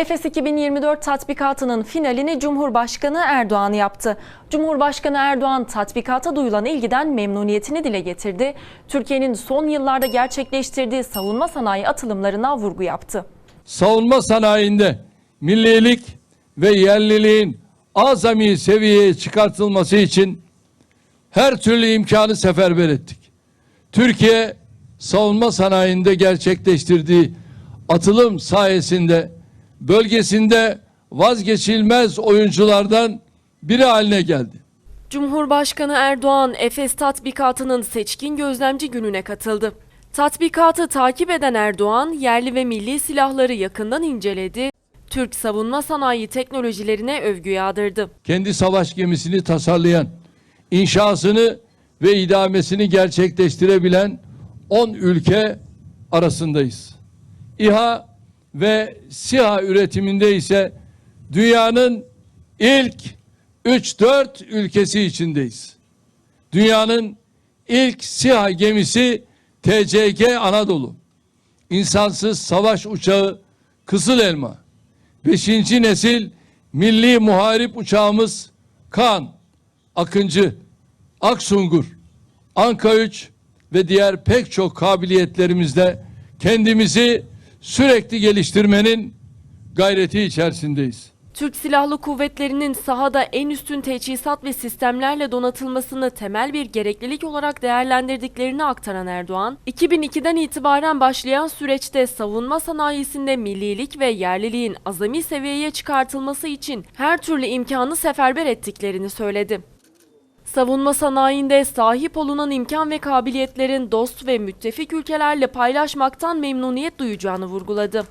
Efes 2024 tatbikatının finalini Cumhurbaşkanı Erdoğan yaptı. Cumhurbaşkanı Erdoğan tatbikata duyulan ilgiden memnuniyetini dile getirdi. Türkiye'nin son yıllarda gerçekleştirdiği savunma sanayi atılımlarına vurgu yaptı. savunma sanayinde millilik ve yerliliğin azami seviyeye çıkartılması için her türlü imkanı seferber ettik. Türkiye savunma sanayinde gerçekleştirdiği atılım sayesinde bölgesinde vazgeçilmez oyunculardan biri haline geldi. Cumhurbaşkanı Erdoğan Efes tatbikatının seçkin gözlemci gününe katıldı. Tatbikatı takip eden Erdoğan yerli ve milli silahları yakından inceledi. Türk savunma sanayi teknolojilerine övgü yağdırdı. kendi savaş gemisini tasarlayan, inşasını ve idamesini gerçekleştirebilen 10 ülke arasındayız. İHA ve SİHA üretiminde ise dünyanın ilk 3-4 ülkesi içindeyiz. Dünyanın ilk SİHA gemisi TCG Anadolu. İnsansız savaş uçağı Kızıl Elma. Beşinci nesil milli muharip uçağımız Kan, Akıncı, Aksungur, Anka 3 ve diğer pek çok kabiliyetlerimizle kendimizi sürekli geliştirmenin gayreti içerisindeyiz. Türk Silahlı Kuvvetleri'nin sahada en üstün teçhizat ve sistemlerle donatılmasını temel bir gereklilik olarak değerlendirdiklerini aktaran Erdoğan, 2002'den itibaren başlayan süreçte savunma sanayisinde millilik ve yerliliğin azami seviyeye çıkartılması için her türlü imkanı seferber ettiklerini söyledi. Savunma sanayinde sahip olunan imkan ve kabiliyetlerin dost ve müttefik ülkelerle paylaşmaktan memnuniyet duyacağını vurguladı.